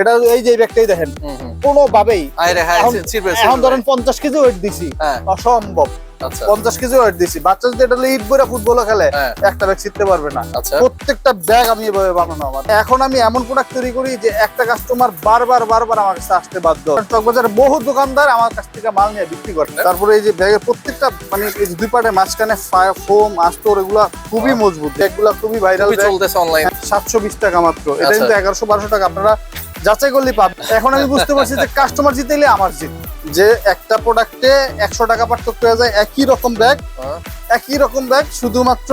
এটা এই যে ব্যাগটাই দেখেন। কোনোভাবেই হ্যাঁ এখন-। ধরেন পঞ্চাশ কেজি ওয়েট দিছি। হ্যাঁ। অসম্ভব। আচ্ছা। পঞ্চাশ কেজি ওয়েট দিছি। বাচ্চা যদি এটা ইট বইরা ফুটবলও খেলে হ্যাঁ। একটা ব্যাগ পারবে না। আচ্ছা। প্রত্যেকটা ব্যাগ আমি এভাবে বানানো আমার। এখন আমি এমন প্রোডাক্ট তৈরি করি যে একটা কাস্টমার বারবার বারবার আমার কাছে আসতে বাধ্য। চকবাজারে বহু দোকানদার আমার কাছ থেকে মাল নিয়ে বিক্রি করে। তারপরে এই যে ব্যাগের প্রত্যেকটা মানে এই দুই পাটে মাঝখানে ফোম আস্তর এগুলা খুবই মজবুত। ব্যাগগুলা খুবই ভাইরাল চলতেছে অনলাইন সাতশো বিশ টাকা মাত্র। এটা আচ্ছা। কিন্তু এগারোশো বারোশো টাকা। আপনারা যাচাই করলে পাবে। এখন আমি বুঝতে পারছি যে কাস্টমার জিতেলে আমার জিত। যে একটা প্রোডাক্টে একশো টাকা পার্থক্য হয়ে যায় একই রকম ব্যাগ একই রকম ব্যাগ শুধুমাত্র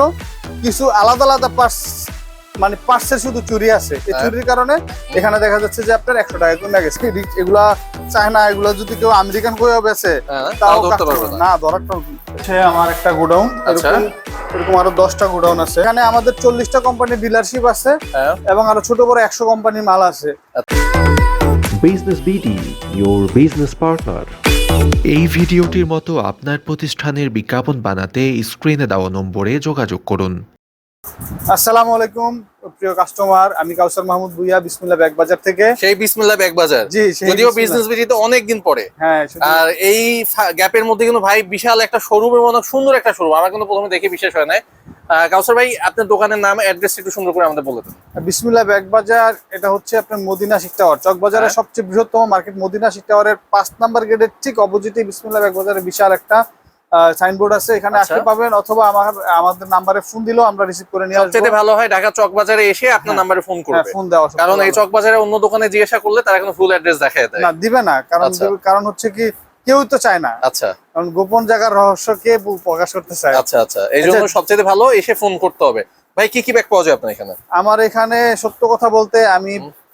কিছু আলাদা আলাদা পার্স মানে পার্সের শুধু চুরি আছে। এই হ্যাঁ। চুরির কারণে এখানে দেখা যাচ্ছে যে আপনার একশো টাকা কমে গেছে এগুলা চায়না এগুলা যদি কেউ আমেরিকান কইও বেছে হ্যাঁ, তাও না। হচ্ছে আমার একটা গোডাউন। আচ্ছা। এরকম এরকম আরও দশটা গোডাউন আছে। এখানে আমাদের চল্লিশটা কোম্পানির ডিলারশিপ আছে হ্যাঁ। এবং আরও ছোট বড় একশো কোম্পানির মাল আছে। Business BD your business partner এই ভিডিওটির মতো আপনার প্রতিষ্ঠানের বিজ্ঞাপন বানাতে স্ক্রিনে দেওয়া নম্বরে যোগাযোগ করুন। আসসালামু আলাইকুম প্রিয় কাস্টমার আমি কাউসার মাহমুদ ভুইয়া বিসমিল্লাহ ব্যাগ বাজার থেকে। সেই বিসমিল্লাহ ব্যাগ বাজার। জি যদিও বিজনেস বিজিতে অনেক দিন পরে। হ্যাঁ আর এই গ্যাপের মধ্যে কিন্তু ভাই বিশাল একটা শোরুম এবং সুন্দর একটা শোরুম আমার কিন্তু প্রথমে দেখে বিশেষ হয় আহ, কাউসার ভাই আপনার দোকানের নাম অ্যাড্রেস একটু সুন্দর করে আমাদের বলে দেন। বিসমিল্লাহ ব্যাগ বাজার এটা হচ্ছে আপনার মদিনা শিক টাওয়ার চক বাজারের হ্যাঁ। সবচেয়ে বৃহত্তম মার্কেট মদিনা শিক টাওয়ারের পাঁচ নাম্বার গেটের ঠিক অপোজিটে বিসমিল্লাহ ব্যাগ বাজারে বিশাল একটা সাইনবোর্ড আছে এখানে আচ্ছা। আসতে পাবেন অথবা আমার আমাদের নাম্বারে ফোন দিলেও আমরা রিসিভ করে নিয়ে আসব ভালো হয় ঢাকা চক বাজারে এসে আপনার হ্যাঁ। নাম্বারে ফোন হ্যাঁ, করবে। ফোন দেওয়া কারণ এই চক বাজারে অন্য দোকানে জিজ্ঞাসা করলে তারা কিন্তু ফুল অ্যাড্রেস দেখায় দেয়। না দিবে না। কারণ আচ্ছা। কারণ হচ্ছে কি কেউ তো চায় না। আচ্ছা। কারণ গোপন জায়গার রহস্য কে প্রকাশ করতে চায়? আচ্ছা আচ্ছা। এই জন্য সবচেয়ে ভালো এসে ফোন করতে হবে। ভাই কি কি ব্যাগ পাওয়া যায় আপনার এখানে? আমার এখানে সত্য কথা বলতে আমি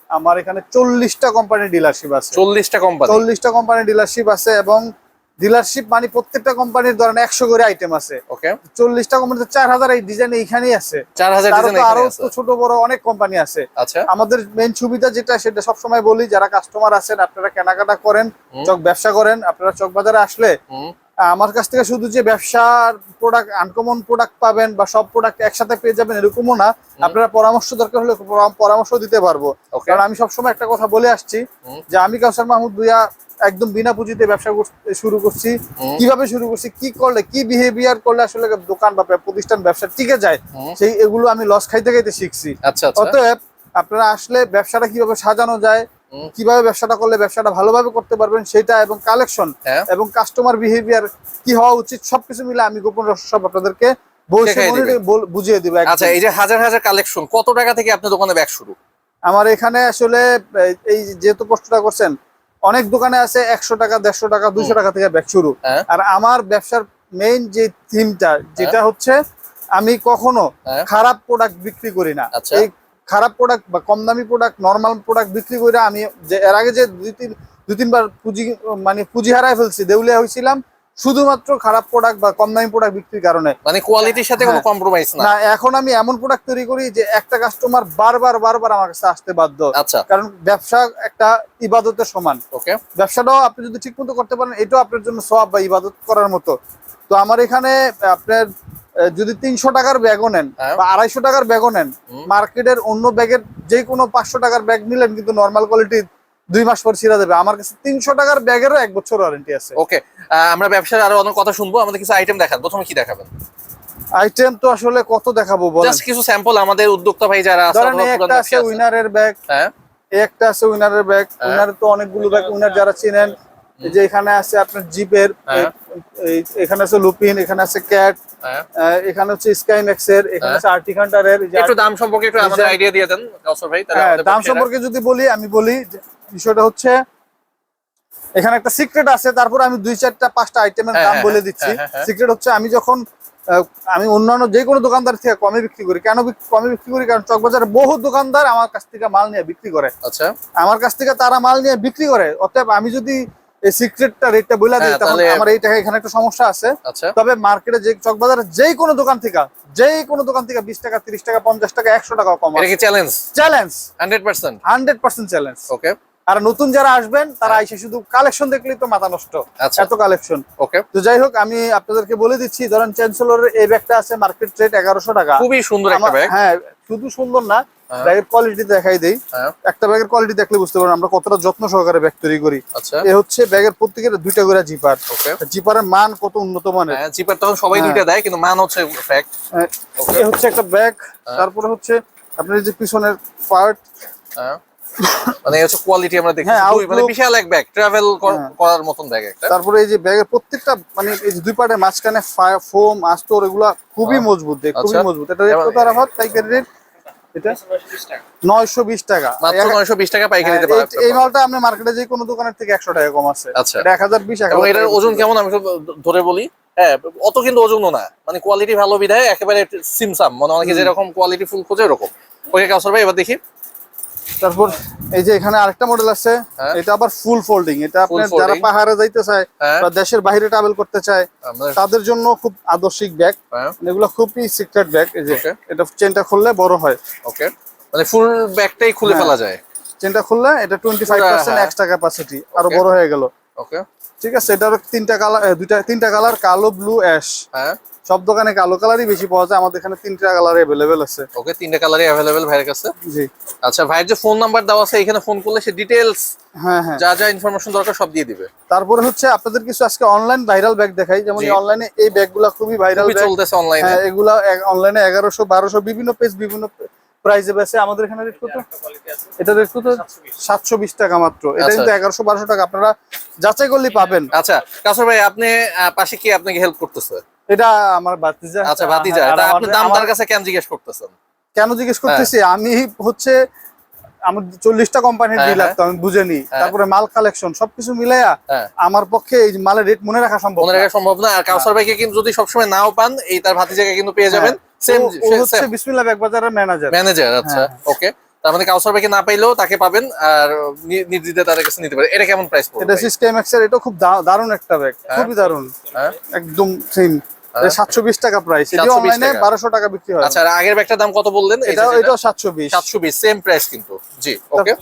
আমার এখানে চল্লিশটা কোম্পানির ডিলারশিপ আছে। চল্লিশটা কোম্পানি চল্লিশটা কোম্পানির ডিলারশিপ আছে এবং ডিলারশিপ মানে প্রত্যেকটা কোম্পানির ধরেন একশো করে আইটেম আছে। ওকে চল্লিশটা কোম্পানিতে চার হাজার এই ডিজাইন এইখানেই আছে। চার হাজার আরও তো ছোট বড় অনেক কোম্পানি আছে। আচ্ছা। আমাদের মেন সুবিধা যেটা সেটা সবসময় বলি যারা কাস্টমার আছেন আপনারা কেনাকাটা করেন চক ব্যবসা করেন আপনারা চক বাজারে আসলে আমার কাছ থেকে শুধু যে ব্যবসার প্রোডাক্ট আনকমন প্রোডাক্ট পাবেন বা সব প্রোডাক্ট একসাথে পেয়ে যাবেন এরকমও না। আপনারা পরামর্শ দরকার হলে পরামর্শ দিতে পারব। কারণ আমি সবসময় একটা কথা বলে আসছি যে আমি কাউসার মাহমুদ ভুইয়া একদম বিনা পুঁজিতে ব্যবসা শুরু করছি। কীভাবে শুরু করছি? কি করলে? কি বিহেভিয়ার করলে আসলে দোকান বা প্রতিষ্ঠান ব্যবসা টিকে যায়? সেই এগুলো আমি লস খাইতে খাইতে শিখছি। আচ্ছা আচ্ছা। অতএব আপনারা আসলে ব্যবসাটা কীভাবে সাজানো যায় কীভাবে ব্যবসাটা করলে ব্যবসাটা ভালোভাবে করতে পারবেন সেটা এবং কালেকশন হ্যাঁ। এবং কাস্টমার বিহেভিয়ার কি হওয়া উচিত সবকিছু মিলে আমি গোপন রহস্য সব আপনাদেরকে বুঝিয়ে দিব আচ্ছা এই যে হাজার হাজার কালেকশন কত টাকা থেকে আপনার দোকানে ব্যাগ শুরু? আমার এখানে আসলে এই- এই যেহেতু প্রশ্নটা করছেন অনেক দোকানে আছে একশো টাকা দেড়শো টাকা দুশো টাকা থেকে ব্যাগ শুরু হ্যাঁ। আর আমার ব্যবসার মেইন যে থিমটা যেটা হচ্ছে আমি কখনো হ্যাঁ। খারাপ প্রোডাক্ট বিক্রি করি না আচ্ছা। এই খারাপ প্রোডাক্ট বা কম দামি প্রোডাক্ট নর্মাল প্রোডাক্ট বিক্রি করে আমি যে এর আগে যে দুই তিন দুই তিনবার পুঁজি মানে পুঁজি হারায় ফেলছি দেউলিয়া হয়েছিলাম শুধুমাত্র খারাপ প্রোডাক্ট বা কম দামি প্রোডাক্ট বিক্রির কারণে। মানে কোয়ালিটির সাথে কোনো হ্যাঁ। কম্প্রোমাইজ না। না এখন আমি এমন প্রোডাক্ট তৈরি করি যে একটা কাস্টমার বারবার বারবার আমার কাছে আসতে বাধ্য। আচ্ছা। কারণ ব্যবসা একটা ইবাদতের সমান। ওকে। ব্যবসাটাও আপনি যদি ঠিক মতো করতে পারেন এটাও আপনার জন্য সব বা ইবাদত করার মতো। তো আমার এখানে আপনার যদি তিনশো টাকার ব্যাগও নেন হ্যাঁ। বা আড়াইশো টাকার ব্যাগও নেন মার্কেটের অন্য ব্যাগের যে কোনো পাঁচশো টাকার ব্যাগ নিলেন কিন্তু নর্মাল কোয়ালিটি দুই মাস পর ছিঁড়া দেবে। আমার কাছে তিনশো টাকার ব্যাগেরও এক বছর ওয়ারেন্টি আছে। ওকে আমরা ব্যবসার আরও অনেক কথা শুনব। আমাদের কিছু আইটেম দেখান। প্রথমে কি দেখাবেন? আইটেম তো আসলে কত দেখাবো বলেন। জাস্ট কিছু স্যাম্পল আমাদের উদ্যোক্তা ভাই যারা আছে। উইনারের ব্যাগ হ্যাঁ। একটা আছে উইনারের ব্যাগ। উইনারের তো অনেকগুলো ব্যাগ উইনার যারা চিনেন যে এখানে আছে আপনার জিপের হ্যাঁ। এখানে আছে লুপিন এখানে আছে ক্যাট এখানে হচ্ছে স্কাই ম্যাক্সের এখানে হ্যাঁ। আছে আর্টিকান্টারের একটু দাম সম্পর্কে একটু আমাদের আইডিয়া দিয়ে দেন কাউসার ভাই হ্যাঁ দাম সম্পর্কে যদি বলি আমি বলি বিষয়টা হচ্ছে এখানে একটা সিক্রেট আছে তারপর আমি দুই চারটা পাঁচটা আইটেমের হ্যাঁ, দাম হ্যাঁ, বলে হ্যাঁ, দিচ্ছি। সিক্রেট হচ্ছে আমি যখন আমি অন্যান্য যে কোনো দোকানদার থেকে কমে বিক্রি করি কেন কমে বিক্রি করি? কারণ চকবাজারে বহু দোকানদার আমার কাছ থেকে মাল নিয়ে বিক্রি করে। আচ্ছা। আমার কাছ থেকে তারা মাল নিয়ে বিক্রি করে। অতএব আমি যদি এই সিক্রেটটা রেটটা বলে দিই তাহলে- আমার এই টাকা এখানে একটা সমস্যা আছে। আচ্ছা। তবে মার্কেটে যে চকবাজারে যেই কোনো দোকান থেকে যেই কোনো দোকান থেকে বিশ টাকা তিরিশ টাকা পঞ্চাশ টাকা একশো টাকা কম এটা কি challenge challenge hundred percent hundred percent challenge okay আর নতুন যারা আসবেন তারা এসে শুধু কালেকশন দেখলেই তো মাথা নষ্ট। আচ্ছা। এত কালেকশন ওকে তো যাই হোক আমি আপনাদেরকে বলে দিচ্ছি ধরেন চ্যান্সেলরের এই ব্যাগটা আছে মার্কেট রেট এগারোশো টাকা। খুবই সুন্দর ব্যাগ হ্যাঁ শুধু সুন্দর না হ্যাঁ। ব্যাগের কোয়ালিটি দেখাই দেই। হ্যাঁ। একটা ব্যাগের কোয়ালিটি দেখলে বুঝতে পারবেন আমরা কতটা যত্ন সহকারে ব্যাগ তৈরি করি। আচ্ছা। এ হচ্ছে ব্যাগের প্রত্যেকের দুইটা করে জিপার জিপারের মান কত উন্নত মানের? হ্যাঁ জিপার তখন সবাই হ্যাঁ। দুইটা দেয় কিন্তু মান হচ্ছে হ্যাঁ, এ হচ্ছে একটা ব্যাগ হ্যাঁ। তারপরে হচ্ছে আপনার যে পিছনের পার্ট হ্যাঁ। মানে হচ্ছে কোয়ালিটি আমরা দেখি হ্যাঁ, মানে বিশাল এক ব্যাগ ট্রাভেল। করার মতন ব্যাগ একটা। তারপরে এই যে ব্যাগের প্রত্যেকটা মানে এই যে দুই পার্টের মাঝখানে ফোম আস্তর এগুলা খুবই হ্যাঁ। মজবুত দেখ খুবই আচ্ছা। মজবুত। এটা রেট কত রাখাত পাইকারি রেট এটা? টাকা। মাত্র টাকা পাইকারি হ্যাঁ, দিতে এই- এই মালটা আপনি মার্কেটে যে কোনো দোকানের থেকে একশো টাকা কম আছে। আচ্ছা। এটা এক হাজার বিশ এক এবং এটার ওজন কেমন? আমি ধরে বলি। হ্যাঁ অত কিন্তু ওজনও না। মানে কোয়ালিটি ভালো বিধায় একেবারে সিমসাম মানে অনেকে যেরকম কোয়ালিটি ফুল খোঁজে এরকম ওকে কাউসার ভাই এবার দেখি। তারপর এই যে এখানে আরেকটা মডেল আছে হ্যাঁ। এটা আবার ফুল ফোল্ডিং এটা আপনার যারা পাহাড়ে যাইতে চায় হ্যাঁ। বা দেশের বাইরে ট্রাভেল করতে চায় তাদের জন্য খুব আদর্শিক ব্যাগ এগুলো খুবই সিক্রেট ব্যাগ এই যে এটা চেনটা খুললে বড় হয়। ওকে মানে ফুল ব্যাগটাই খুলে হ্যাঁ। ফেলা যায়। চেনটা খুললে এটা টোয়েন্টি ফাইভ পার্সেন্ট হ্যাঁ। এক্সট্রা ক্যাপাসিটি আরও বড় হয়ে গেল। ওকে ঠিক আছে এটারও তিনটা কালার দুইটা তিনটা কালার কালো ব্লু অ্যাশ হ্যাঁ। সব দোকানে কালো কালারই বেশি পাওয়া যায়। আমাদের এখানে তিনটা কালার অ্যাভেলেবেল আছে। ওকে তিনটা কালারই অ্যাভেলেবেল ভাইয়ের কাছে? জি। আচ্ছা ভাইয়ের যে ফোন নাম্বার দেওয়া আছে এখানে ফোন করলে সে ডিটেলস হ্যাঁ হ্যাঁ। যা যা ইনফরমেশন দরকার সব দিয়ে দিবে। তারপরে হচ্ছে আপনাদের কিছু আজকে অনলাইন ভাইরাল ব্যাগ দেখাই। যেমন অনলাইনে এই ব্যাগগুলা খুবই ভাইরাল ব্যাগ চলতেছে অনলাইনে হ্যাঁ এগুলা অনলাইনে এগারোশো বারোশো বিভিন্ন পেজ বিভিন্ন প্রাইসে বেছে আমাদের এখানে রেট কত? এটা রেট কত? সাতশো বিশ টাকা মাত্র। এটা আচ্ছা। কিন্তু এগারোশো বারোশো টাকা। আপনারা যাচাই করলে পাবেন। আচ্ছা কাসর ভাই আপনি পাশে কি আপনাকে হেল্প করতেছে? এটা আমার বাতিজা আচ্ছা ভাতিজা হ্যাঁ, আর তা আপনি দাম তার কাছে কেন জিজ্ঞেস করতেছেন কেন জিজ্ঞেস করতেছি আমি হচ্ছে আমার চল্লিশটা কোম্পানির হ্যাঁ, ডিলার হ্যাঁ। তো আমি বুঝে হ্যাঁ। তারপরে মাল কালেকশন সবকিছু মিলাইয়া হ্যাঁ আমার পক্ষে এই মালের রেট মনে রাখা সম্ভব মনে না। রাখা সম্ভব না আর কাউসার ভাইকে কিন্তু যদি সবসময় নাও পান এই তার ভাতিজাকে কিন্তু পেয়ে যাবেন সেম হ্যাঁ। হচ্ছে বিসমিল্লাহ ব্যাগ বাজারের ম্যানেজার ম্যানেজার আচ্ছা হ্যাঁ। ওকে তার মানে কাউসার ভাইকে না পাইলেও তাকে পাবেন আর নি- নির্দ্বিধায় তাদের কাছে নিতে পারে এটা কেমন প্রাইস পড়বে এটা সিস্টেম এক্সের এটা খুব দারুণ একটা ব্যাগ। খুবই দারুণ। হ্যাঁ? একদম সেম হ্যাঁ। সাতশো বিশ টাকা প্রাইস এটি 720 অনলাইনে টাকা। বারোশো টাকা বিক্রি হয়। আচ্ছা আর আগের ব্যাগটার দাম কত বললেন? এটা এটা সাতশো বিশ। সাতশো বিশ সেম প্রাইস কিন্তু। জি ওকে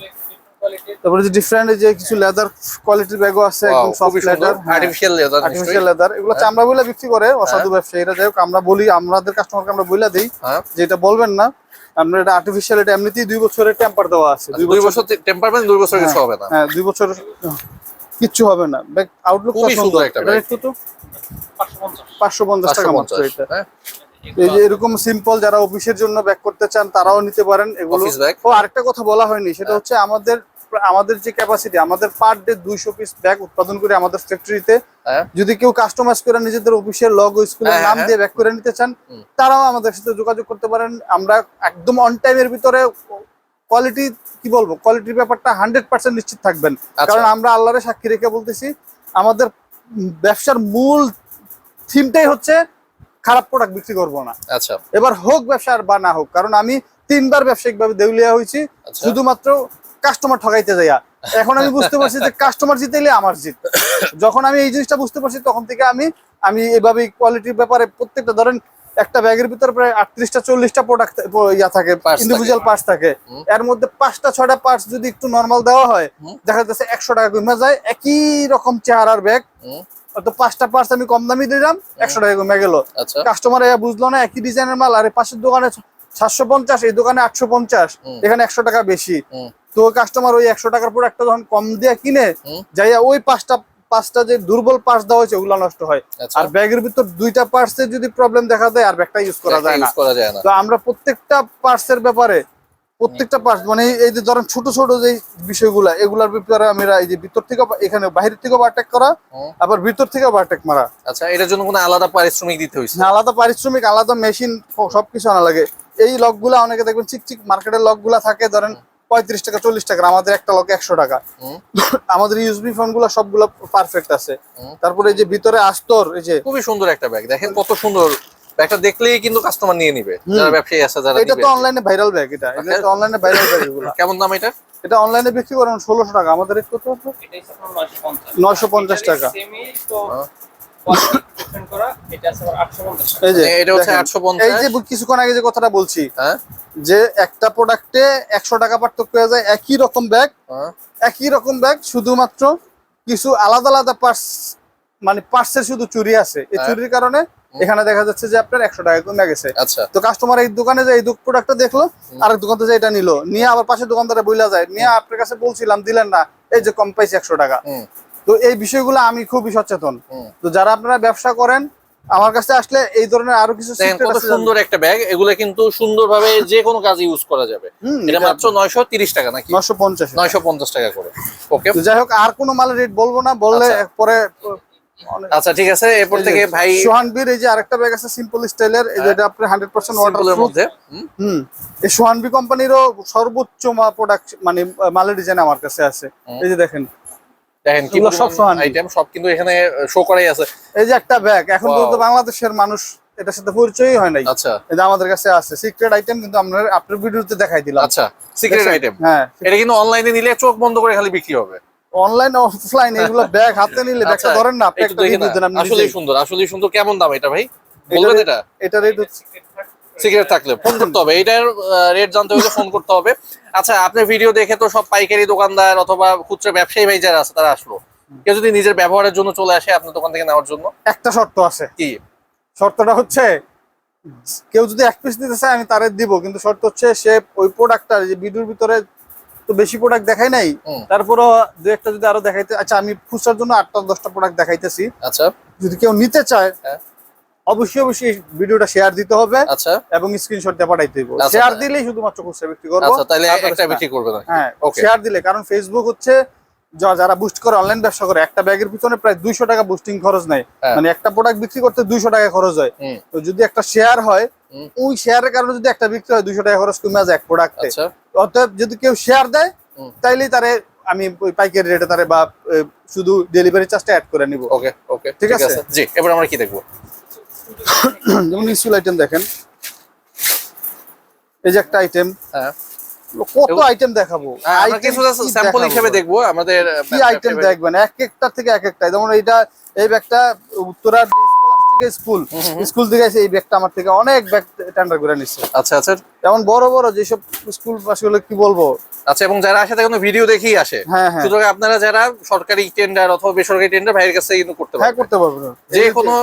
তারপরে যে ডিফারেন্ট যে কিছু লেদার কোয়ালিটির ব্যাগও আছে একদম soft leather artificial leather artificial leather এগুলো চামড়া বলে বিক্রি করে অসাধু ব্যবসায়ীরা যাই হোক আমরা বলি আমাদের কাস্টমারকে আমরা বইলা দিই। হ্যাঁ। যে এটা বলবেন না আমরা এটা আর্টিফিশিয়াল এটা এমনিতেই দুই বছরের টেম্পার দেওয়া আছে দুই বছর টেম্পারমেন্ট দুই বছর কিছু হবে না। হ্যাঁ দুই বছর কিচ্ছু হবে না। ব্যাগ আউটলুক খুবই সুন্দর একটা ব্যাগ। একটু তো? পাঁচশো পঞ্চাশ। টাকা মাত্র এটা। হ্যাঁ। এই যে এরকম সিম্পল যারা অফিসের জন্য ব্যাক করতে চান তারাও নিতে পারেন এগুলো। ও আরেকটা কথা বলা হয়নি সেটা হচ্ছে আমাদের আমাদের যে ক্যাপাসিটি আমাদের পার ডে দুইশো পিস ব্যাগ উৎপাদন করে আমাদের ফ্যাক্টরিতে যদি কেউ কাস্টমাইজ করে নিজেদের অফিসের লগ স্কুলের নাম হ্যাঁ। দিয়ে ব্যাক করে নিতে চান তারাও আমাদের সাথে যোগাযোগ করতে পারেন আমরা একদম অন টাইমের ভিতরে কোয়ালিটি কি বলব কোয়ালিটির ব্যাপারটা হান্ড্রেড পার্সেন্ট নিশ্চিত থাকবেন আচ্ছা। কারণ আমরা আল্লাহরে সাক্ষী রেখে বলতেছি আমাদের ব্যবসার মূল থিমটাই হচ্ছে খারাপ প্রোডাক্ট বিক্রি করব না আচ্ছা এবার হোক ব্যবসা আর বা না হোক কারণ আমি তিনবার ব্যবসায়িক ভাবে দেউলিয়া হয়েছি আচ্ছা। শুধুমাত্র কাস্টমার ঠকাইতে যাইয়া। এখন আমি বুঝতে পারছি যে কাস্টমার জিতেলে আমার জিত। যখন আমি এই জিনিসটা বুঝতে পারছি তখন থেকে আমি আমি এভাবে কোয়ালিটির ব্যাপারে প্রত্যেকটা ধরেন একটা ব্যাগের ভিতরে প্রায় আটত্রিশটা চল্লিশটা প্রোডাক্ট ইয়া থাকে ইন্ডিভিজুয়াল পার্টস থাকে। এর মধ্যে পাঁচটা ছয়টা পার্টস যদি একটু নর্মাল দেওয়া হয় দেখা যাচ্ছে একশো টাকা কমে যায় একই রকম চেহারার ব্যাগ তো পাঁচটা পার্টস আমি কম দামি দিলাম একশো টাকা কমে গেল। আচ্ছা। কাস্টমার এ বুঝলো না একই ডিজাইনের মাল আর এই পাশের দোকানে সাতশো পঞ্চাশ এই দোকানে আটশো পঞ্চাশ এখানে একশো টাকা বেশি। তো কাস্টমার ওই একশো টাকার পর একটা যখন কম দিয়ে কিনে। যাইয়া ওই পাঁচটা পাঁচটা যে দুর্বল পার্স দেওয়া হয়েছে ওগুলো নষ্ট হয়। আচ্ছা। আর ব্যাগের ভিতর দুইটা পার্সে যদি প্রবলেম দেখা দেয় আর ব্যাগটা ইউজ করা যায় না। না। তো আমরা প্রত্যেকটা পার্টসের ব্যাপারে প্রত্যেকটা পার্টস মানে এই- যে ধরেন ছোট ছোট যে বিষয়গুলা এগুলার ব্যাপারে আমরা এই যে ভিতর থেকে এখানে বাহির থেকে ওভারটেক করা আবার ভিতর থেকে ওভারটেক মারা। আচ্ছা এটার জন্য কোনো আলাদা পারিশ্রমিক দিতে হয়েছে হ্যাঁ, আলাদা পারিশ্রমিক আলাদা মেশিন সবকিছু আনা লাগে। এই লকগুলা অনেকে দেখবেন চিকচিক মার্কেটের লকগুলা থাকে ধরেন পঁয়ত্রিশ টাকা চল্লিশ টাকা আমাদের একটা লক একশো টাকা। আমাদের ইউজবি ফোনগুলা সবগুলো পারফেক্ট আছে। তারপরে এই যে ভিতরে আস্তর এই যে খুবই সুন্দর একটা ব্যাগ দেখেন কত সুন্দর। ব্যাগটা দেখলেই কিন্তু কাস্টমার নিয়ে নিবে। যারা ব্যবসায়ী আছে যারা এটা তো অনলাইনে ভাইরাল ব্যাগ এটা। এটা। তো অনলাইনে ভাইরাল ব্যাগ এগুলো। কেমন দাম এটা? এটা অনলাইনে বিক্রি করেন ষোলোশো টাকা। আমাদের রেট কত 950 950 টাকা। সেমি তো quality different করা এটা আছে আবার 850 টাকা এই যে এটা হচ্ছে দেখেন। 850 এই যে কিছুক্ষণ আগে যে কথাটা বলছি হ্যাঁ। যে একটা প্রোডাক্টে একশো টাকা পার্থক্য হয়ে যায় একই রকম ব্যাগ একই রকম ব্যাগ শুধুমাত্র কিছু আলাদা আলাদা পার্টস মানে শুধু চুরি আছে। এই হ্যাঁ। চুরির কারণে এখানে দেখা যাচ্ছে যে আপনার একশো টাকা কমে গেছে। আচ্ছা। তো কাস্টমার এই দোকানে যে এই প্রোডাক্টটা দেখল আরেক দোকান থেকে এটা নিলো। নিয়ে আবার পাশের দোকানদারে বইলা যায়। নিয়ে আপনার কাছে বলছিলাম দিলেন না এই যে কম পাইছে একশো টাকা। তো এই বিষয়গুলো আমি খুবই সচেতন। তো যারা আপনারা ব্যবসা করেন আমার কাছে আসলে এই ধরনের আরও কিছু কত সুন্দর একটা ব্যাগ এগুলো কিন্তু সুন্দরভাবে যে কোনো কাজে ইউজ করা যাবে। এটা মাত্র নয়শো তিরিশ টাকা নাকি? নশো পঞ্চাশ নয়শো পঞ্চাশ টাকা করে। ওকে তো যাই হোক আর কোনো মালের রেট বলব না বললে আচ্ছা। পরে আচ্ছা ঠিক আছে এরপর থেকে ভাই সোহানবীর এই যে আরেকটা ব্যাগ আছে সিম্পল স্টাইলের এই যেটা আপনার হান্ড্রেড পার্সেন্ট ওয়াটার সিম্পলের মধ্যে হুম, হুম। এই সোহানবি কোম্পানিরও সর্বোচ্চ প্রোডাক্ট মানে মালের ডিজাইন আমার কাছে আছে। এই যে দেখেন দেখেন কি সব সোহানি। আইটেম সব কিন্তু এখানে শো করাই আছে। এই যে একটা ব্যাগ এখন. পর্যন্ত বাংলাদেশের মানুষ এটার সাথে পরিচয়ই হয় নাই। আচ্ছা। যে আমাদের কাছে আছে সিক্রেট আইটেম কিন্তু আমরা আপনার ভিডিওতে দেখাই দিলাম। আচ্ছা সিক্রেট আইটেম হ্যাঁ। এটা কিন্তু অনলাইনে নিলে চোখ বন্ধ করে খালি বিক্রি হবে। অনলাইন অফলাইন এগুলো ব্যাগ হাতে নিলে ব্যাগটা আচ্ছা, ধরেন না আপনি একটু না। দেন আসলেই সুন্দর আসলেই সুন্দর। কেমন দাম এটা ভাই? বলবেন এটা? এটা রেট সিগারেট থাকলে। ফোন করতে হবে। এটার রেট জানতে হলে ফোন করতে হবে। আচ্ছা আপনার ভিডিও দেখে তো সব পাইকারি দোকানদার অথবা খুচরা ব্যবসায়ী ভাই যারা আছে তারা আসলো। কেউ যদি নিজের ব্যবহারের জন্য চলে আসে আপনার দোকান থেকে নেওয়ার জন্য? একটা শর্ত আছে। কি? শর্তটা হচ্ছে কেউ যদি এক পিস নিতে চায় আমি তারে দিব। কিন্তু শর্ত হচ্ছে সে ওই প্রোডাক্টটা যে ভিডিওর ভিতরে তো বেশি প্রোডাক্ট দেখাই নাই হুম। তারপরও দু একটা যদি আরও দেখাইতে আচ্ছা আমি খুচরার জন্য আটটা দশটা প্রোডাক্ট দেখাইতেছি। আচ্ছা। যদি কেউ নিতে চায় হ্যাঁ। অবশ্যই অবশ্যই ভিডিওটা শেয়ার দিতে হবে আচ্ছা। এবং স্ক্রিনশট দিয়ে পাঠাইতে হবে আচ্ছা। শেয়ার দিলেই শুধুমাত্র খুচরা বিক্রি করব। আচ্ছা তাহলে একটা। বিক্রি করবে না হ্যাঁ ওকে শেয়ার দিলে কারণ ফেসবুক হচ্ছে যারা বুস্ট করে অনলাইন ব্যবসা করে একটা ব্যাগের পিছনে প্রায় দুইশো টাকা বুস্টিং খরচ নাই হ্যাঁ। মানে একটা প্রোডাক্ট বিক্রি করতে দুইশো টাকা খরচ হয়। তো যদি একটা শেয়ার হয় ওই শেয়ারের কারণে যদি একটা বিক্রি হয় দুইশো টাকা খরচ কমে যায় এক প্রোডাক্টে আচ্ছা। অতএব যদি কেউ শেয়ার দেয় তাইলেই তারে আমি ওই পাইকারি রেটে তারে বা শুধু ডেলিভারি চার্জটা অ্যাড করে নিব। ওকে ওকে ঠিক? আছে। জি এবার আমরা কি দেখব? যেমন স্কুল আইটেম দেখেন। এই যে একটা আইটেম হ্যাঁ। কত আইটেম দেখাবো? স্যাম্পল হিসেবে দেখব আমাদের কি আইটেম দেখবেন? এক একটা থেকে এক একটা। যেমন এইটা এই ব্যাগটা উত্তরার স্কলাস্টিক স্কুল স্কুল থেকে এই ব্যাগটা আমার থেকে অনেক ব্যাগ টেন্ডার করে নিচ্ছে। আচ্ছা আচ্ছা। যেমন বড় বড় যেসব স্কুল আসলে কি বলব? আচ্ছা এবং যারা আসে তারা ভিডিও দেখেই আসে। হ্যাঁ হ্যাঁ। সুতরাং আপনারা যারা সরকারি টেন্ডার অথবা বেসরকারি টেন্ডার ভাইয়ের কাছে কিন্তু করতে হ্যাঁ পারবেন। করতে পারবেন। যে কোনো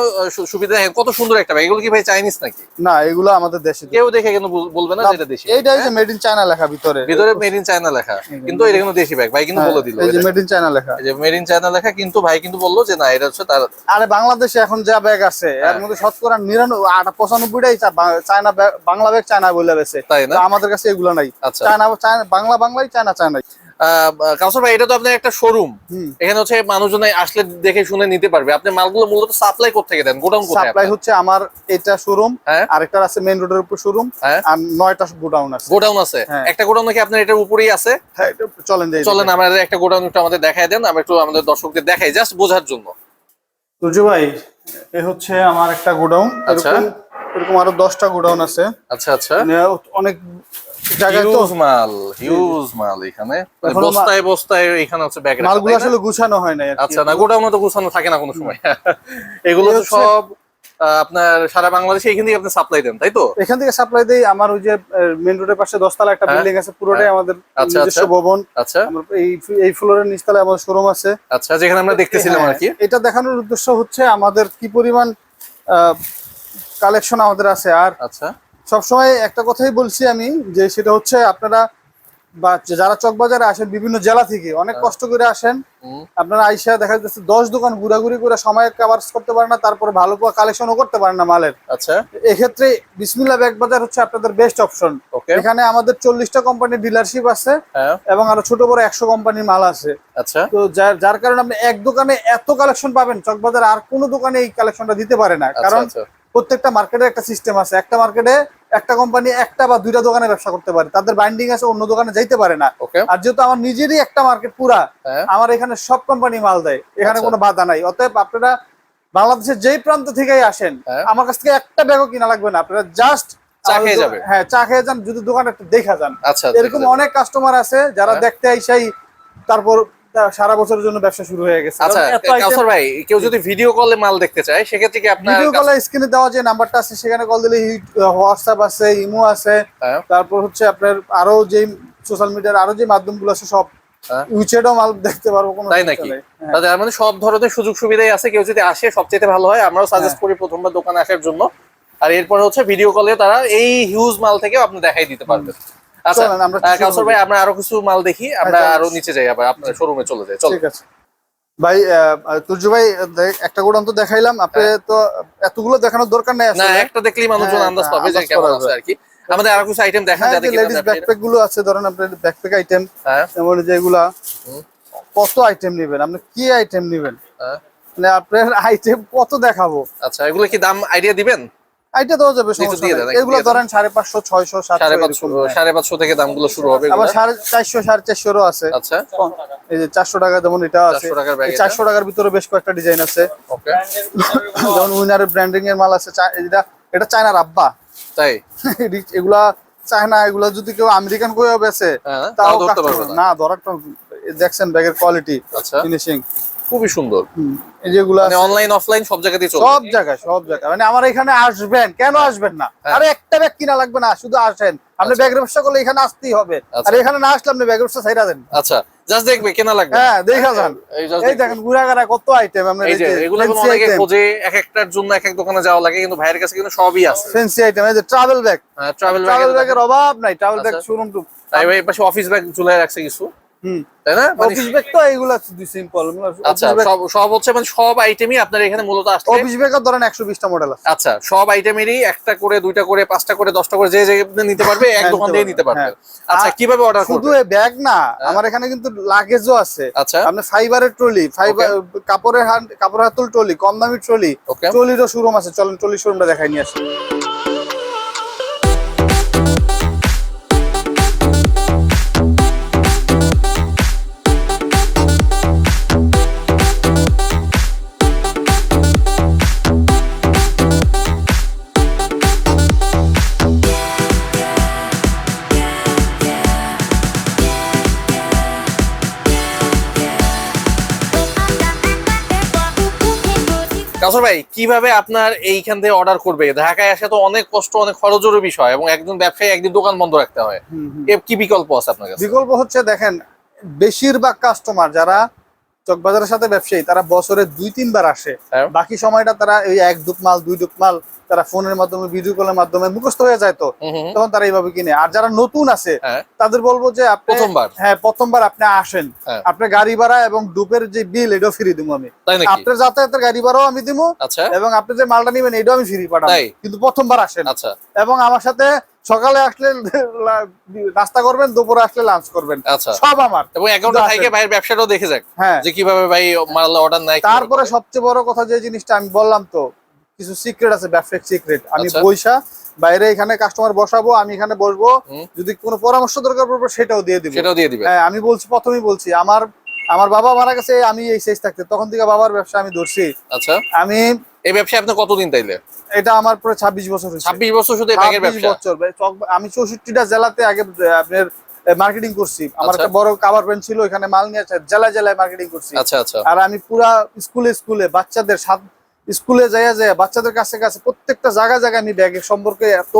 সুবিধা কত সুন্দর একটা ব্যাগ এগুলো কি ভাই চাইনিজ নাকি? না এগুলো আমাদের দেশে কেউ দেখে কিন্তু বল- বলবে না না, যে এটা দেশি। এইটাই যে মেড ইন চায়না লেখা ভিতরে। ভিতরে মেড ইন চায়না লেখা। কিন্তু এটা কিন্তু দেশি ব্যাগ ভাই কিন্তু হ্যাঁ, বলে দিল এই যে মেড ইন চায়না লেখা। এই যে মেড ইন চায়না লেখা কিন্তু ভাই কিন্তু বলল যে না এটা হচ্ছে তার আরে বাংলাদেশে এখন যা ব্যাগ আছে এর হ্যাঁ। মধ্যে শতকরা নিরানব্বই আট পঁচানব্বইটাই চা- বা- China bag Bangla bag China বলে বেছে তাই না? আমাদের কাছে এগুলো নাই। আচ্ছা। চায়না বাংলা বাংলাই চায়না চায়নাই। কাউসার ভাই এটা তো আপনার একটা শোরুম হুম। এখানে হচ্ছে মানুষজন আসলে দেখে শুনে নিতে পারবে। আপনি মালগুলো মূলত সাপ্লাই করতে দেন? গোডাউন সাপ্লাই হচ্ছে আমার এটা শোরুম হ্যাঁ। আরেকটা আছে মেইন রোডের উপর শোরুম হ্যাঁ। আর নয়টা গোডাউন আছে। গোডাউন আছে? হ্যাঁ। একটা গোডাউন নাকি আপনার এটার উপরেই আছে? হ্যাঁ চলেন চলেন আমাদের একটা গোডাউন একটু আমাদের দেখায় দেন আমরা একটু আমাদের দর্শকদের দেখাই জাস্ট বোঝার জন্য। তুর্য ভাই এ হচ্ছে আমার একটা গোডাউন। আচ্ছা। এরকম আরও দশটা গোডাউন আছে। আচ্ছা আচ্ছা। মানে অনেক জায়গায় তো মাল হিউজ মাল এখানে। মানে এখনও মা- বস্তায় বস্তায় এখানে হচ্ছে ব্যাগ মালগুলো আসলে গুছানো হয় না আচ্ছা না গোডাউনে তো গুছানো থাকে না কোনো সময়। এগুলো তো সব আপনার সারা বাংলাদেশে এখান থেকে আপনি সাপ্লাই দেন তাই তো? এখান থেকে সাপ্লাই দেই। আমার ওই যে মেইন রোডের পাশে দশতলা একটা হ্যাঁ। বিল্ডিং আছে পুরোটাই হ্যাঁ। আমাদের আচ্ছা, নিজস্ব আচ্ছা। ভবন। আচ্ছা। এই এই ফ্লোরের নিচতলায় আমাদের শোরুম আছে। আচ্ছা যেখানে আমরা দেখতেছিলাম আর কি। হ্যাঁ, এটা দেখানোর উদ্দেশ্য হচ্ছে আমাদের কি পরিমাণ কালেকশন আমাদের আছে। আর আচ্ছা। সবসময় একটা কথাই বলছি আমি যে সেটা হচ্ছে আপনারা বা যারা চকবাজারে আসেন বিভিন্ন জেলা থেকে অনেক হ্যাঁ। কষ্ট করে আসেন আপনারা আইসা দেখা যাচ্ছে দশ দোকান ঘোরাঘুরি করে সময় কাভার করতে পারেন না তারপরে ভালো কালেকশনও করতে পারেন না মালের। আচ্ছা। এক্ষেত্রে বিসমিল্লা ব্যাগ বাজার হচ্ছে আপনাদের বেস্ট অপশন ওকে এখানে আমাদের চল্লিশটা কোম্পানির ডিলারশিপ আছে হ্যাঁ। এবং আরও ছোট বড় একশো কোম্পানির মাল আছে। আচ্ছা। তো যার যার কারণে আপনি এক দোকানে এত কালেকশন পাবেন চকবাজার আর কোনো দোকানে এই কালেকশনটা দিতে পারে না। আচ্ছা কারণ আচ্ছা। প্রত্যেকটা মার্কেটের একটা সিস্টেম আছে। একটা মার্কেটে একটা কোম্পানি একটা বা দুইটা দোকানে ব্যবসা করতে পারে। তাদের বাইন্ডিং আছে অন্য দোকানে যাইতে পারে না। আর যেহেতু আমার নিজেরই একটা মার্কেট পুরা হ্যাঁ। আমার এখানে সব কোম্পানি মাল দেয়। এখানে আচ্ছা। কোনো বাধা নাই। অতএব আপনারা বাংলাদেশের যেই প্রান্ত থেকেই আসেন হ্যাঁ। আমার কাছ থেকে একটা ব্যাগও কিনা লাগবে না। আপনারা জাস্ট চা খেয়ে যাবে। হ্যাঁ চা খেয়ে যান যদি দোকানে একটু দেখা যান। আচ্ছা এরকম অনেক কাস্টমার আছে যারা হ্যাঁ। দেখতে আইসাই তারপর সারা বছরের জন্য ব্যবসা শুরু হয়ে গেছে। আচ্ছা কাউসার ভাই কেউ যদি ভিডিও কলে মাল দেখতে চায় সেক্ষেত্রে কি আপনার ভিডিও কলে স্ক্রিনে দেওয়া যে নাম্বারটা আছে সেখানে কল দিলে হোয়াটসঅ্যাপ আছে ইমো আছে হ্যাঁ। তারপর হচ্ছে আপনার আরও যে সোশ্যাল মিডিয়ার আরও যে মাধ্যমগুলো আছে সব হ্যাঁ। উইচেডও মাল দেখতে পারব কোনো তাই নাকি? নেই। হ্যাঁ। তাদের মানে সব ধরনের সুযোগ সুবিধাই আছে কেউ যদি আসে সবচেয়ে ভালো হয়। আমরাও সাজেস্ট করি প্রথমবার দোকানে আসার জন্য। আর এরপর হচ্ছে ভিডিও কলে তারা এই হিউজ মাল থেকে আপনি দেখাই দিতে পারবেন। আচ্ছা কাউসার ভাই আমরা আরও কিছু মাল দেখি আমরা আরও নিচে যাই আবার আপনার শোরুমে চলে যাই চলো। ঠিক আছে। ভাই তুর্য ভাই একটা গোডাউন তো দেখাইলাম আপনি তো এতগুলো দেখানোর দরকার নেই না একটা দেখলেই মানুষজন হ্যাঁ, আন্দাজ হ্যাঁ, পাবে যে কেমন আছে আর কি। আমাদের আরও কিছু আইটেম দেখান হ্যাঁ যাতে লেডিস ব্যাকপ্যাকগুলো আছে ধরেন আপনার ব্যাকপ্যাক আইটেম হ্যাঁ। যেমন যে এগুলা হুম। কত আইটেম নেবেন? আপনি কি আইটেম নেবেন? হ্যাঁ। মানে আপনার আইটেম কত দেখাবো? আচ্ছা এগুলো কি দাম আইডিয়া দিবেন? আইটা দেওয়া যাবে নিচে সমস্যা দিয়ে নেই। দেন, একটু এগুলো ধরেন সাড়ে পাঁচশো ছয়শো সাড়ে পাঁচশো এরকম, হ্যাঁ। সাড়ে পাঁচশো থেকে দামগুলো শুরু হবে আবার সাড়ে চারশো সাড়ে চারশোরও আছে। আচ্ছা। এই যে চারশো টাকা যেমন এটা আছে 400 টাকার bag এটা। চারশো টাকার ভিতরে বেশ কয়েকটা ডিজাইন আছে। যেমন উইনারের ব্র্যান্ডিং এর মাল আছে এটা এটা চায়নার আব্বা। তাই? এগুলা চায়না এগুলা যদি কেউ আমেরিকান কইও বেছে হ্যাঁ, তাও না। ধরার দেখছেন ব্যাগের কোয়ালিটি আচ্ছা। ফিনিশিং খুবই সুন্দর। এই যেগুলো মানে অনলাইন অফলাইন সব জায়গাতেই চলবে সব জায়গায় সব জায়গায়। মানে আমার এখানে আসবেন কেন আসবেন না? হ্যাঁ। আরে একটা ব্যাগ কিনা লাগবে না শুধু আসেন। আপনি আচ্ছা। ব্যবসা করলে এখানে আসতেই হবে। আচ্ছা। আর এখানে না আসলে আপনি ব্যাগের ব্যবসা ছাইরা দেন। আচ্ছা জাস্ট দেখবে কেনা লাগবে। হ্যাঁ দেখা যান। এই just এই দেখেন গুড়াগাড়া কত আইটেম এই যে এগুলো অনেকে খোঁজে এক একটার জন্য এক এক দোকানে যাওয়া লাগে কিন্তু ভাইয়ের কাছে কিন্তু সবই আছে। ফ্যান্সি আইটেম এই যে ট্রাভেল ব্যাগ ট্রাভেল ট্রাভেল ব্যাগের অভাব নাই ট্রাভেল ব্যাগ। শোরুম টু তাই ভাই পাশে অফিস ব্যাগ ঝুলে রাখছে কিছু। তাই না? মানে অফিস ব্যাগ তো এইগুলা সিম্পল আচ্ছা সব সব হচ্ছে মানে সব আইটেমই আপনার এখানে মূলত অফিস ব্যাগের ধরেন মডেল আছে। আচ্ছা সব আইটেমেরই একটা করে দুইটা করে পাঁচটা করে দশটা করে যে যে নিতে পারবে এক হ্যাঁ, দোকান নিতে পারবে। হ্যাঁ। আচ্ছা কীভাবে অর্ডার শুধু করবে ব্যাগ না আমার এখানে কিন্তু লাগেজও আছে। আচ্ছা। আপনি ফাইবারের ট্রলি ফাইবার কাপড়ের হাত কাপড়ের হাতুল ট্রলি কম দামি ট্রলি ট্রলিরও শোরুম আছে। চলেন ট্রলি শোরুমটা দেখাই নিয়ে আসি। কাসর ভাই কীভাবে আপনার এইখান থেকে অর্ডার করবে? ঢাকায় আসে তো অনেক কষ্ট অনেক খরচের বিষয় এবং একজন ব্যবসায়ী একদিন দোকান বন্ধ রাখতে হয়। কি বিকল্প আছে আপনার কাছে? বিকল্প হচ্ছে দেখেন বেশিরভাগ কাস্টমার যারা চকবাজারের সাথে ব্যবসায়ী তারা বছরে দুই তিনবার আসে। হ্যাঁ। বাকি সময়টা তারা এই এক দুপ মাল দুই দুপ মাল তারা ফোনের মাধ্যমে ভিডিও কলের মাধ্যমে মুখস্থ হয়ে যায় তো। তখন তারা এইভাবে কিনে। আর যারা নতুন আছে হ্যাঁ। তাদের বলব যে আপনি প্রথমবার? হ্যাঁ প্রথমবার আপনি আসেন। হ্যাঁ। আপনার গাড়ি ভাড়া এবং ডুপের যে বিল এটাও ফ্রি দিব আমি। আপনার যাতায়াতের গাড়ি ভাড়াও আমি দিব আচ্ছা। এবং আপনি যে মালটা নিবেন এটাও আমি ফ্রি পাঠাবো। কিন্তু প্রথমবার আসেন। আচ্ছা। এবং আমার সাথে সকালে আসলে নাস্তা করবেন দুপুরে আসলে লাঞ্চ করবেন। আচ্ছা। সব আমার। এবং অ্যাকাউন্টে থেকে ভাইয়ের ব্যবসাটাও দেখে যাক হ্যাঁ। যে কীভাবে ভাই মাল অর্ডার নেয় তারপরে সবচেয়ে বড় কথা যে জিনিসটা আমি বললাম তো কিছু সিক্রেট আছে ব্যবসায়িক সিক্রেট আমি আচ্ছা। বইসা বাইরে এখানে কাস্টমার বসাবো আমি এখানে বসবো। যদি কোনো পরামর্শ দরকার পড়বে সেটাও দিয়ে দিব। সেটাও দিয়ে দিবে। হ্যাঁ আমি বলছি প্রথমেই বলছি আমার আমার বাবা মারা গেছে আমি এই শেষ থাকতে। তখন থেকে বাবার ব্যবসা আমি ধরছি। আচ্ছা। আমি এই ব্যবসায় আপনি কতদিন তাইলে? এটা আমার পুরো ছাব্বিশ বছর ছাব্বিশ বছর শুধু এই ব্যাগের 26 ব্যবসা? বছর। আমি চৌষট্টিটা জেলাতে আগে আপনার মার্কেটিং করছি। আমার আচ্ছা। একটা বড় কাভার ব্যান্ড ছিল এখানে মাল নিয়ে জেলায় জেলায় মার্কেটিং করছি। আচ্ছা আচ্ছা। আর আমি পুরা স্কুলে স্কুলে বাচ্চাদের সাত স্কুলে যাইয়া যায় বাচ্চাদের কাছে কাছে প্রত্যেকটা জায়গায় জায়গায় আমি ব্যাগের সম্পর্কে এত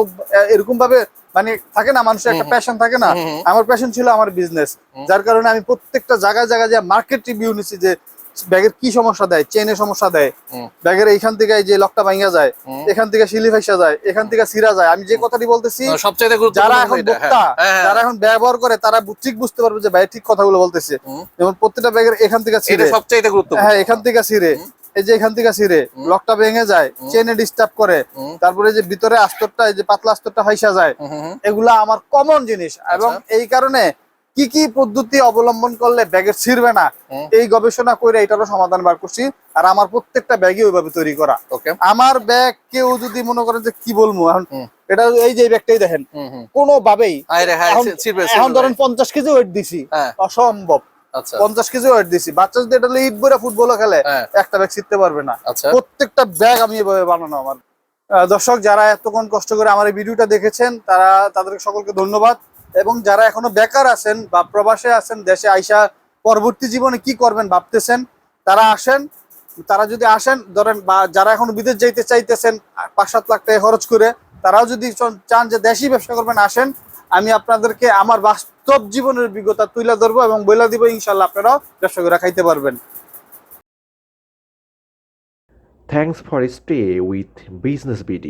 এরকম ভাবে মানে থাকে না মানুষের একটা প্যাশন থাকে না। আমার প্যাশন ছিল আমার বিজনেস যার কারণে আমি প্রত্যেকটা জায়গায় জায়গায় যে মার্কেট রিভিউ নিছি যে ব্যাগের কি সমস্যা দেয় চেনের সমস্যা দেয়। ব্যাগের এইখান থেকে যে লকটা ভাঙা যায় এখান থেকে শিলি ফাইসা যায় এখান থেকে সিরা যায়। আমি যে কথাটি বলতেছি সবচাইতে যারা এখন হ্যাঁ। বক্তা হ্যাঁ, হ্যাঁ। যারা এখন ব্যবহার করে তারা ঠিক বুঝতে পারবে যে ভাই ঠিক কথাগুলো বলতেছে। যেমন প্রত্যেকটা ব্যাগের এখান থেকে ছিঁড়ে। সবচাইতে গুরুত্বপূর্ণ। হ্যাঁ এখান থেকে ছিঁড়ে। এই যে এখান থেকে ছিঁড়ে লকটা ভেঙে যায় চেনে ডিস্টার্ব করে তারপরে যে ভিতরে আস্তরটা এই যে পাতলা আস্তরটা ফাইসা যায়। এগুলা আমার কমন জিনিস। এবং আচ্ছা। এই কারণে কি কি পদ্ধতি অবলম্বন করলে ব্যাগের ছিঁড়বে না এই গবেষণা করে এটারও সমাধান বার করছি। আর আমার প্রত্যেকটা ব্যাগই ওইভাবে তৈরি করা। আমার ব্যাগ কেউ যদি মনে করেন যে কি বলব এখন এটা এই যে ব্যাগটাই দেখেন। কোনোভাবেই হ্যাঁ এখন ধরেন পঞ্চাশ কেজি ওয়েট দিছি। হ্যাঁ। অসম্ভব। পঞ্চাশ কেজি ওয়েট দিছি। বাচ্চা যদি এটা ফুটবলও খেলে হ্যাঁ। একটা ব্যাগ ছিটতে পারবে না। আচ্ছা। প্রত্যেকটা ব্যাগ আমি এভাবে বানানো আমার। দর্শক যারা এতক্ষণ কষ্ট করে আমার এই ভিডিওটা দেখেছেন তারা তাদেরকে সকলকে ধন্যবাদ। এবং যারা এখনও বেকার আছেন বা প্রবাসে আছেন দেশে আইসা পরবর্তী জীবনে কি করবেন ভাবতেছেন তারা আসেন। তারা যদি আসেন ধরেন বা যারা এখন বিদেশ যাইতে চাইতেছেন পাঁচ সাত লাখ টাকা খরচ করে তারাও যদি চান যে দেশি ব্যবসা করবেন আসেন। আমি আপনাদেরকে আমার বাস্তব জীবনের অভিজ্ঞতা তুলে ধরবো এবং বলে দিব, ইনশাল্লাহ আপনারাও ব্যবসা খাইতে পারবেন thanks for stay with business BD.